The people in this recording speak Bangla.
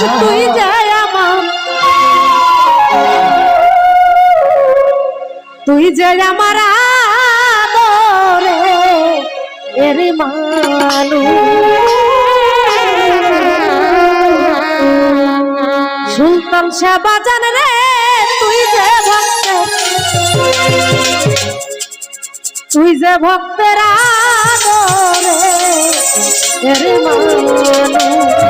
তুই যারা মাম তুই যারা মারা এরে মানু সুলতান শাহ বাজান রে, তুই যে ভক্ত তুই যে ভক্তেরা রে এরে মানু